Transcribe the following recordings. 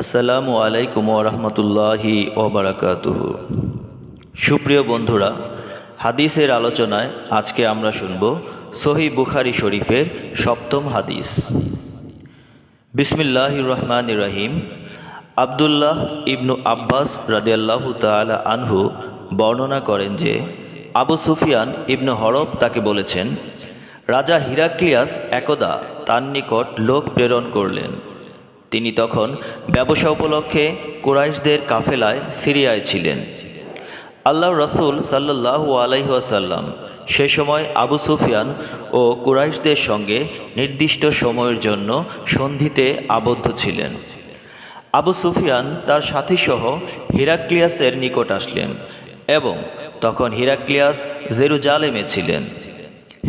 আসসালামু আলাইকুম রহমতুল্লাহি ওবরাকাতুহ সুপ্রিয় বন্ধুরা, হাদিসের আলোচনায় আজকে আমরা শুনব সহি বুখারি শরীফের সপ্তম হাদিস। বিসমিল্লাহ রহমান রহিম। আবদুল্লাহ ইবনু আব্বাস রাদিয়াল্লাহু তাআলা আনহু বর্ণনা করেন যে, আবু সুফিয়ান ইবনু হরব তাকে বলেছেন, রাজা হিরাক্লিয়াস একদা তার নিকট লোক প্রেরণ করলেন। তিনি তখন ব্যবসা উপলক্ষে কুরাইশদের কাফেলায় সিরিয়ায় ছিলেন। আল্লাহ রসুল সাল্লাহ আলাইহাসাল্লাম সে সময় আবু সুফিয়ান ও কুরাইশদের সঙ্গে নির্দিষ্ট সময়ের জন্য সন্ধিতে আবদ্ধ ছিলেন। আবু সুফিয়ান তার সাথীসহ হিরাক্লিয়াসের নিকট আসলেন এবং তখন হিরাক্লিয়াস জেরুজালেমে ছিলেন।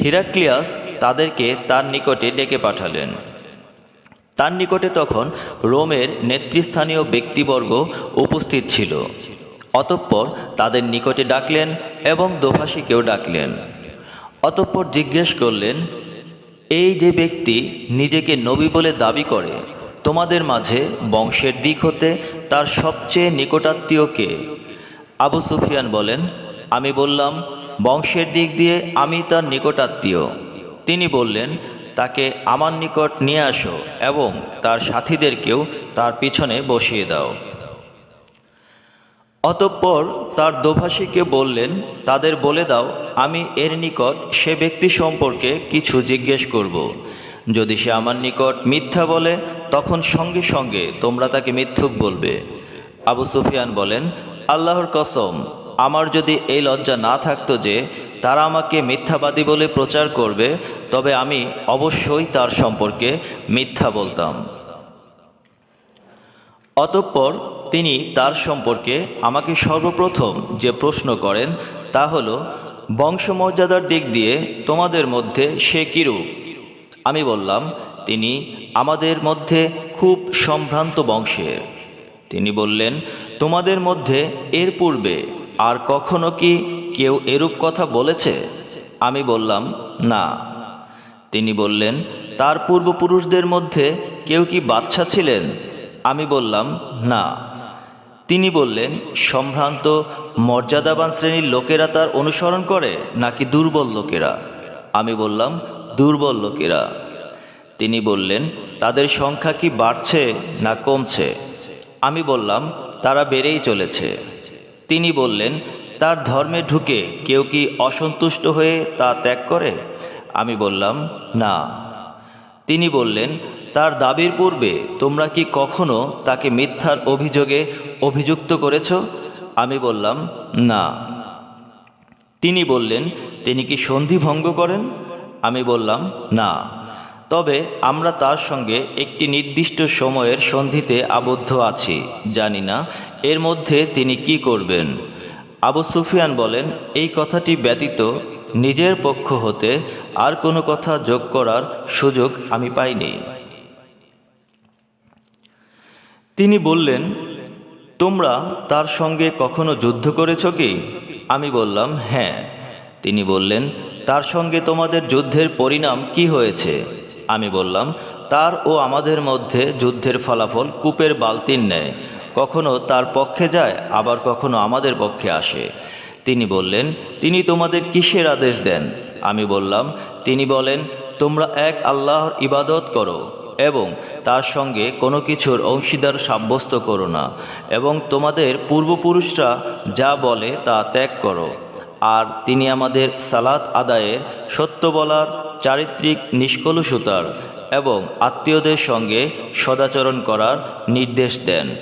হিরাক্লিয়াস তাদেরকে তার নিকটে ডেকে পাঠালেন। তার নিকটে তখন রোমের নেতৃস্থানীয় ব্যক্তিবর্গ উপস্থিত ছিল। অতঃপর তাদের নিকটে ডাকলেন এবং দোভাষীকেও ডাকলেন। অতঃপর জিজ্ঞেস করলেন, এই যে ব্যক্তি নিজেকে নবী বলে দাবি করে, তোমাদের মাঝে বংশের দিক হতে তার সবচেয়ে নিকটাত্মীয়কে আবু সুফিয়ান বলেন, আমি বললাম, বংশের দিক দিয়ে আমি তার নিকটাত্মীয়। তিনি বললেন তাকে আমার নিকট নিয়ে আসো এবং তার সাথীদেরকেও তার পিছনে বসিয়ে দাও অতঃপর তার দোভাষীকে বললেন, তাদের বলে দাও, আমি এর নিকট সে ব্যক্তি সম্পর্কে কিছু জিজ্ঞেস করব। যদি সে আমার নিকট মিথ্যা বলে, তখন সঙ্গে সঙ্গে তোমরা তাকে মিথ্যুক বলবে আবু সুফিয়ান বলেন, আল্লাহর কসম আমার যদি এই লজ্জা না থাকতো যে তারা আমাকে মিথ্যাবাদী বলে প্রচার করবে, তবে আমি অবশ্যই তার সম্পর্কে মিথ্যা বলতাম। অতঃপর তিনি তার সম্পর্কে আমাকে সর্বপ্রথম যে প্রশ্ন করেন তা হল, বংশমর্যাদার দিক দিয়ে তোমাদের মধ্যে সে কিরূপ আমি বললাম, তিনি আমাদের মধ্যে খুব সম্ভ্রান্ত বংশের। তিনি বললেন, তোমাদের মধ্যে এর পূর্বে আর কখনো কি কেউ এরূপ কথা বলেছে? আমি বললাম, না। তিনি বললেন, তার পূর্বপুরুষদের মধ্যে কেউ কি বাচ্চা ছিলেন? আমি বললাম, না। তিনি বললেন, সম্ভ্রান্ত, মর্যাদাবান শ্রেণির লোকেরা তার অনুসরণ করে, নাকি দুর্বল লোকেরা? আমি বললাম, দুর্বল লোকেরা। তিনি বললেন, তাদের সংখ্যা কি বাড়ছে না কমছে? আমি বললাম, তারা বেড়েই চলেছে। তিনি বললেন, তার ধর্মে ঢুকে কেউ কি অসন্তুষ্ট হয়ে তা ত্যাগ করে? আমি বললাম, না। তিনি বললেন, তার দাবির পূর্বে তোমরা কি কখনো তাকে মিথ্যার অভিযোগে অভিযুক্ত করেছ? আমি বললাম, না। তিনি বললেন, তিনি কি সন্ধি ভঙ্গ করেন? আমি বললাম, না। তবে আমরা তার সঙ্গে একটি নির্দিষ্ট সময়ের সন্ধিতে আবদ্ধ আছি, জানি না এর মধ্যে তিনি কি করবেন। আবু সুফিয়ান বলেন, এই কথাটি ব্যতীত নিজের পক্ষ হতে আর কোনো কথা যোগ করার সুযোগ আমি পাইনি। তিনি বললেন, তোমরা তার সঙ্গে কখনো যুদ্ধ করেছ কি? আমি বললাম হ্যাঁ। তিনি বললেন, তার সঙ্গে তোমাদের যুদ্ধের পরিণাম কি হয়েছে? আমি বললাম, তার ও আমাদের মধ্যে যুদ্ধের ফলাফল কূপের বালতির নেয় কখনো তার পক্ষে যায়, আবার কখনো আমাদের পক্ষে আসে। তিনি বললেন, তিনি তোমাদের কিসের আদেশ দেন? আমি বললাম, তিনি বলেন, তোমরা এক আল্লাহর ইবাদত করো এবং তার সঙ্গে কোনো কিছুর অংশীদার সাব্যস্ত করো না এবং তোমাদের পূর্বপুরুষরা যা বলে তা ত্যাগ করো। আর তিনি আমাদের সালাত আদায়ের সত্য বলার চারিত্রিক নিষ্কলুষতার এবং আত্মীয়দের সঙ্গে সদাচরণ করার নির্দেশ দেন।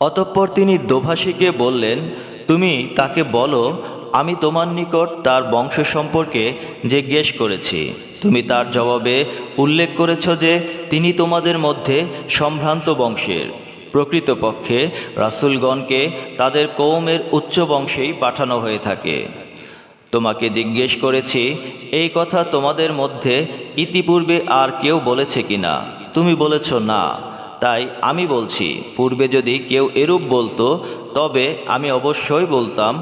অতঃপর তিনি দোভাষীকে বললেন, তুমি তাকে বলো, আমি তোমার নিকট তার বংশ সম্পর্কে জিজ্ঞেস করেছি। তুমি তার জবাবে উল্লেখ করেছ যে তিনি তোমাদের মধ্যে সম্ভ্রান্ত বংশের। প্রকৃতপক্ষে রাসুলগণকে তাদের কৌমের উচ্চ বংশেই পাঠানো হয়ে থাকে। তোমাকে জিজ্ঞেস করেছি, এই কথা তোমাদের মধ্যে ইতিপূর্বে আর কেউ বলেছে কি না তুমি বলেছ, না। তাই আমি বলছি, পূর্বে যদি কেউ এরূপ বলতো, তবে আমি অবশ্যই বলতাম,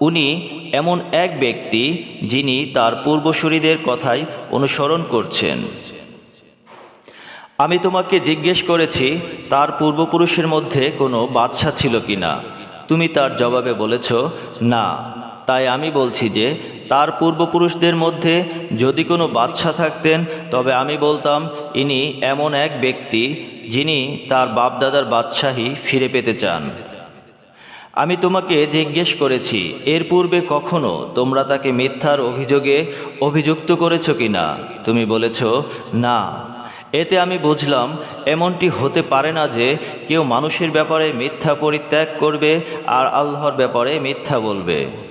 উনি এমন এক ব্যক্তি যিনি তার পূর্বসূরীদের কথাই অনুসরণ করছেন। আমি তোমাকে জিজ্ঞেস করেছি, তার পূর্বপুরুষের মধ্যে কোনো বাদশা ছিল কি না তুমি তার জবাবে বলেছ, না। তাই আমি বলছি যে, তার পূর্বপুরুষদের মধ্যে যদি কোনো বাদশা থাকতেন, তবে আমি বলতাম, ইনি এমন এক ব্যক্তি যিনি তার বাপদাদার বাদশাহী ফিরে পেতে চান। আমি তোমাকে জিজ্ঞেস করেছি, এর পূর্বে কখনো তোমরা তাকে মিথ্যার অভিযোগে অভিযুক্ত করেছ কি না তুমি বলেছ, না। এতে আমি বুঝলাম, এমনটি হতে পারে না যে, কেউ মানুষের ব্যাপারে মিথ্যা পরিত্যাগ করবে আর আল্লাহর ব্যাপারে মিথ্যা বলবে।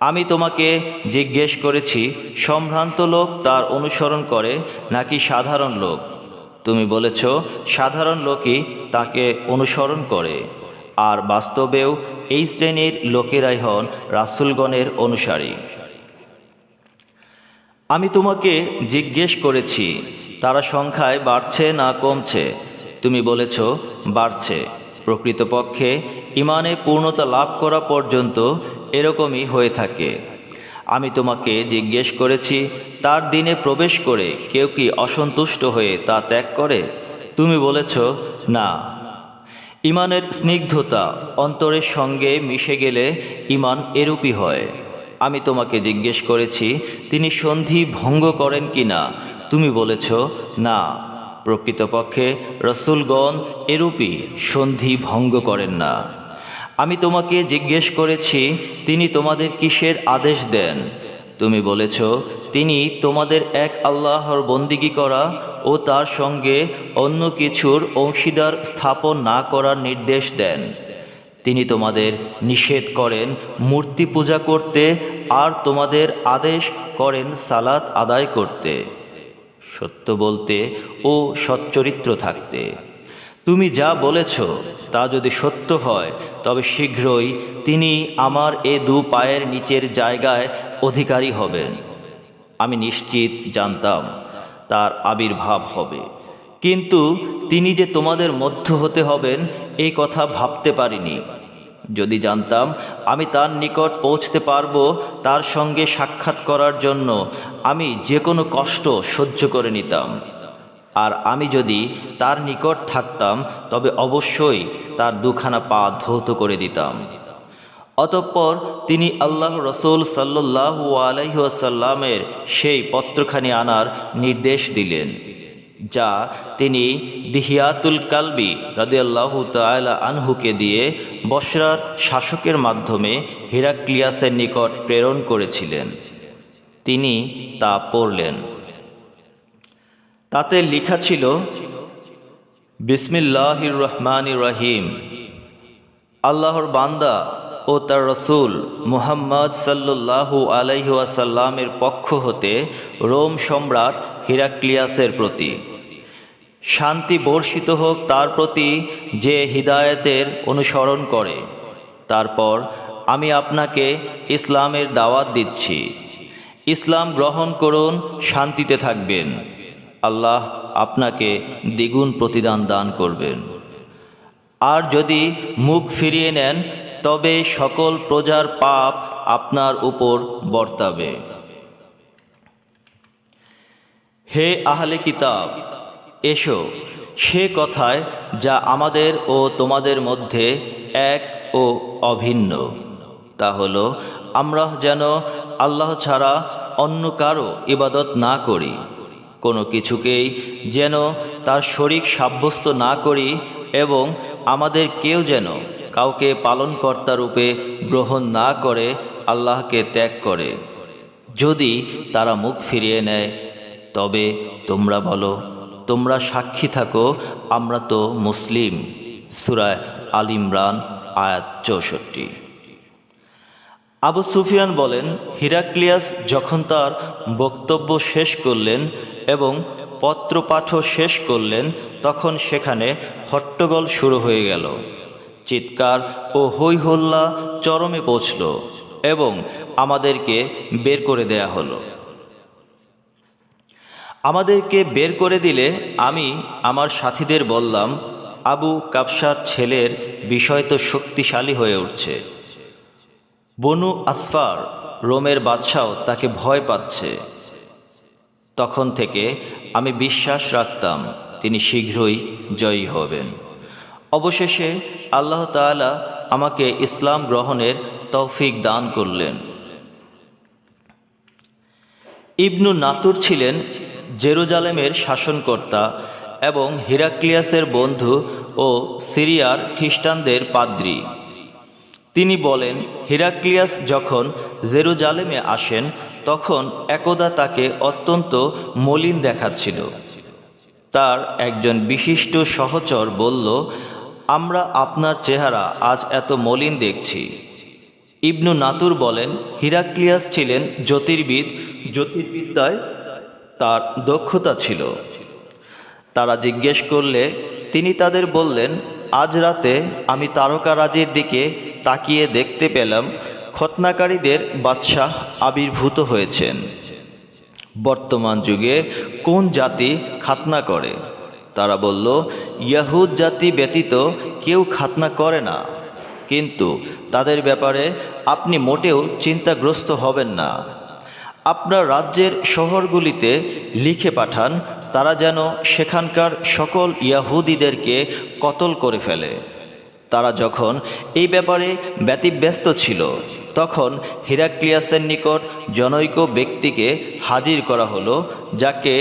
আমি তোমাকে জিজ্ঞেস করেছি, সম্ভ্রান্ত লোক তার অনুসরণ করে নাকি সাধারণ লোক? তুমি বলেছ, সাধারণ লোকই তাকে অনুসরণ করে। আর বাস্তবেও এই শ্রেণির লোকেরাই হন রাসুলগণের অনুসারী। আমি তোমাকে জিজ্ঞেস করেছি, তারা সংখ্যায় বাড়ছে না কমছে? তুমি বলেছ, বাড়ছে। প্রকৃতপক্ষে ইমানে পূর্ণতা লাভ করা পর্যন্ত এরকমই হয়ে থাকে। আমি তোমাকে জিজ্ঞেস করেছি, তার দিনে প্রবেশ করে কেউ কি অসন্তুষ্ট হয়ে তা ত্যাগ করে? তুমি বলেছ, না। ইমানের স্নিগ্ধতা অন্তরের সঙ্গে মিশে গেলে ইমান এরূপই হয়। আমি তোমাকে জিজ্ঞেস করেছি, তিনি সন্ধি ভঙ্গ করেন কি না তুমি বলেছ, না। প্রকৃতপক্ষে রসুলগণ এরূপই সন্ধি ভঙ্গ করেন না। আমি তোমাকে জিজ্ঞেস করেছি, তিনি তোমাদের কিসের আদেশ দেন? তুমি বলেছ, তিনি তোমাদের এক আল্লাহর বন্দিগি করা ও তার সঙ্গে অন্য কিছুর অংশীদার স্থাপন না করার নির্দেশ দেন। তিনি তোমাদের নিষেধ করেন, মূর্তি পূজা করতে, আর তোমাদের আদেশ করেন সালাত আদায় করতে। সত্য বলতে ও সচ্চরিত্র থাকতে। তুমি যা বলেছ তা যদি সত্য হয়, তবে শীঘ্রই তিনি আমার এ দু পায়ের নিচের জায়গায় অধিকারী হবেন। আমি নিশ্চিত জানতাম তার আবির্ভাব হবে। কিন্তু তিনি যে তোমাদের মধ্য হতে হবেন এই কথা ভাবতে পারিনি। যদি জানতাম আমি তার নিকট পৌঁছতে পারব, তার সঙ্গে সাক্ষাৎ করার জন্য আমি যে কোনো কষ্ট সহ্য করে নিতাম। আর আমি যদি তার নিকট থাকতাম, তবে অবশ্যই তার দুখানা পা ধৌত করে দিতাম। অতঃপর তিনি আল্লাহ রসুল সাল্লু আলহিহাসাল্লামের সেই পত্রখানি আনার নির্দেশ দিলেন, যা তিনি দিহিয়াতুল কালবি রাদিয়াল্লাহু তাআলা আনহুকে দিয়ে বসরার শাসকের মাধ্যমে হিরাক্লিয়াসের নিকট প্রেরণ করেছিলেন। তিনি তা পড়লেন। তাতে লেখা ছিল, বিসমিল্লাহির রহমান রহিম। আল্লাহর বান্দা ও তার রসুল মুহাম্মদ সাল্লু আলাইহাসাল্লামের পক্ষ হতে রোম সম্রাট হিরাক্লিয়াসের প্রতি। শান্তি বর্ষিত হোক তার প্রতি যে হিদায়তের অনুসরণ করে। তারপর আমি আপনাকে ইসলামের দাওয়াত দিচ্ছি। ইসলাম গ্রহণ করুন, শান্তিতে থাকবেন। আল্লাহ আপনাকে দ্বিগুণ প্রতিদান দান করবেন। আর যদি মুখ ফিরিয়ে নেন, তবে সকল প্রজার পাপ আপনার উপর বর্তাবে। হে আহলে কিতাব, এসো, সে কথায় যা আমাদের ও তোমাদের মধ্যে এক ও অভিন্ন। তা হল, আমরা যেন আল্লাহ ছাড়া অন্য কারও ইবাদত না করি। কোনো কিছুকেই যেন তার শরিক সাব্যস্ত না করি এবং আমাদের কেউ যেন কাউকে পালনকর্তা রূপে গ্রহণ না করে আল্লাহকে ত্যাগ করে। যদি তারা মুখ ফিরিয়ে নেয়, তবে তোমরা বলো, তোমরা সাক্ষী থাকো, আমরা তো মুসলিম। সুরায় আল ইমরান, আয়াত চৌষট্টি। আবু সুফিয়ান বলেন, হিরাক্লিয়াস যখন তার বক্তব্য শেষ করলেন এবং পত্রপাঠও শেষ করলেন, তখন সেখানে হট্টগোল শুরু হয়ে গেল। চিৎকার ও হৈ হল্লা চরমে পৌঁছল এবং আমাদেরকে বের করে দেয়া হলো। আমাদেরকে বের করে দিলে আমি আমার সাথীদের বললাম, আবু কাবসার ছেলের বিষয় তো শক্তিশালী হয়ে উঠছে। বনু আসফার, রোমের বাদশাও তাকে ভয় পাচ্ছে। তখন থেকে আমি বিশ্বাস রাখতাম তিনি শীঘ্রই জয়ী হবেন। অবশেষে আল্লাহ তাআলা আমাকে ইসলাম গ্রহণের তৌফিক দান করলেন। ইবনু নাতুর ছিলেন জেরুজালেমের শাসনকর্তা এবং হিরাক্লিয়াসের বন্ধু ও সিরিয়ার খ্রিস্টানদের পাদ্রী। তিনি বলেন, হিরাক্লিয়াস যখন জেরুজালেমে আসেন, তখন একদা তাকে অত্যন্ত মলিন দেখাচ্ছিল। তার একজন বিশিষ্ট সহচর বলল, আমরা আপনার চেহারা আজ এত মলিন দেখছি। ইবনু নাতুর বলেন, হিরাক্লিয়াস ছিলেন জ্যোতির্বিদ, জ্যোতির্বিদ্যায় তার দক্ষতা ছিল। তারা জিজ্ঞেস করলে তিনি তাদের বললেন আজ রাতে আমি তারকারাজির দিকে তাকিয়ে দেখতে পেলাম খতনাকারীদের বাদশাহ আবির্ভূত হয়েছেন। বর্তমান যুগে কোন জাতি খাতনা করে? তারা বলল, ইয়াহুদ জাতি ব্যতীত কেউ খাতনা করে না। কিন্তু তাদের ব্যাপারে আপনি মোটেও চিন্তাগ্রস্ত হবেন না। আপনার রাজ্যের শহরগুলিতে লিখে পাঠান তারা যেন সেখানকার সকল ইয়াহুদিদেরকে কতল করে ফেলে। তারা যখন এই ব্যাপারে ব্যতিব্যস্ত ছিল, তখন হিরাক্লিয়াসের নিকট জনৈক ব্যক্তিকে হাজির করা হলো, যাকে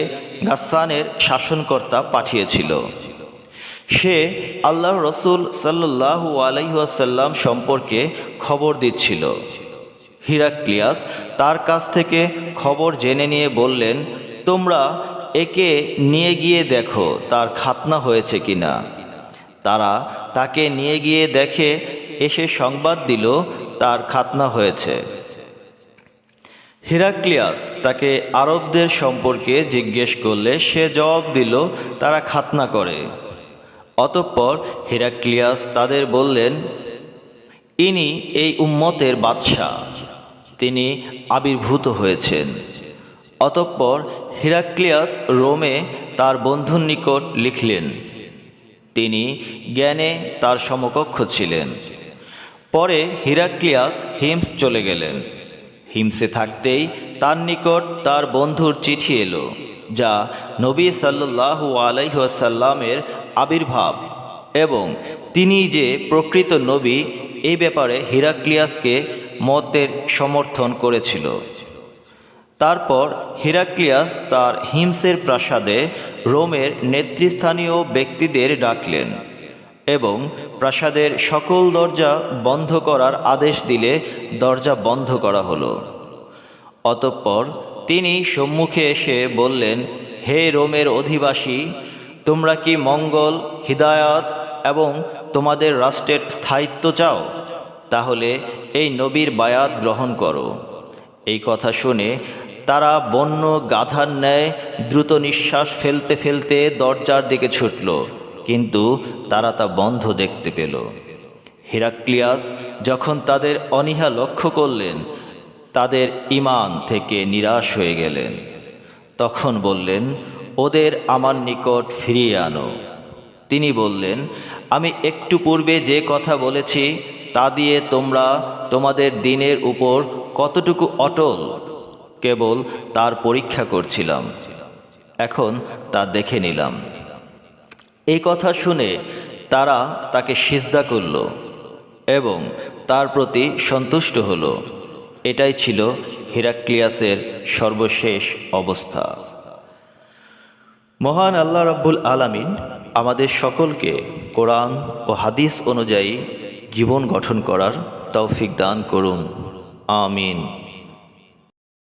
গাসানের শাসনকর্তা পাঠিয়েছিল। সে আল্লাহ রসুল সাল্লাহু আলাইহাসাল্লাম সম্পর্কে খবর দিচ্ছিল। হিরাক্লিয়াস তার কাছ থেকে খবর জেনে নিয়ে বললেন, তোমরা একে নিয়ে গিয়ে দেখো তার খাতনা হয়েছে কিনা। তারা তাকে নিয়ে গিয়ে দেখে, এসে সংবাদ দিল তার খাতনা হয়েছে। হিরাক্লিয়াস তাকে আরবদের সম্পর্কে জিজ্ঞেস করলে সে জবাব দিল, তারা খাতনা করে। অতঃপর হিরাক্লিয়াস তাদের বললেন, ইনি এই উম্মতের বাদশাহ। তিনি আবির্ভূত হয়েছেন। অতঃপর হিরাক্লিয়াস রোমে তার বন্ধুর নিকট লিখলেন। তিনি জ্ঞানে তার সমকক্ষ ছিলেন। পরে হিরাক্লিয়াস হিমস চলে গেলেন। হিমসে থাকতেই তার নিকট তার বন্ধুর চিঠি এলো, যা নবী সাল্লাহু আলাইসাল্লামের আবির্ভাব এবং তিনি যে প্রকৃত নবী এই ব্যাপারে হিরাক্লিয়াসকে মতের সমর্থন করেছিল। তারপর হিরাক্লিয়াস তার হিমসের প্রাসাদে রোমের নেতৃস্থানীয় ব্যক্তিদের ডাকলেন এবং প্রাসাদের সকল দরজা বন্ধ করার আদেশ দিলে দরজা বন্ধ করা হলো। অতঃপর তিনি সম্মুখে এসে বললেন, হে রোমের অধিবাসী, তোমরা কি মঙ্গল, হিদায়াত এবং তোমাদের রাষ্ট্রের স্থায়িত্ব চাও? তাহলে এই নবীর বায়াত গ্রহণ করো। এই কথা শুনে তারা বন্য গাধার ন্যায় দ্রুত নিঃশ্বাস ফেলতে ফেলতে দরজার দিকে ছুটল, কিন্তু তারা তা বন্ধ দেখতে পেল। হিরাক্লিয়াস যখন তাদের অনীহা লক্ষ্য করলেন, তাদের ইমান থেকে নিরাশ হয়ে গেলেন। তখন বললেন, ওদের আমার নিকট ফিরিয়ে আনো। তিনি বললেন, আমি একটু পূর্বে যে কথা বলেছি, তা দিয়ে তোমরা তোমাদের দিনের উপর কতটুকু অটল কেবল তার পরীক্ষা করছিলাম। এখন তা দেখে নিলাম। এই কথা শুনে তারা তাকে সিজদা করল এবং তার প্রতি সন্তুষ্ট হল। এটাই ছিল হিরাক্লিয়াসের সর্বশেষ অবস্থা। মহান আল্লাহ রাব্বুল আলামিন আমাদের সকলকে কোরআন ও হাদিস অনুযায়ী জীবন গঠন করার তৌফিক দান করুন। আমিন।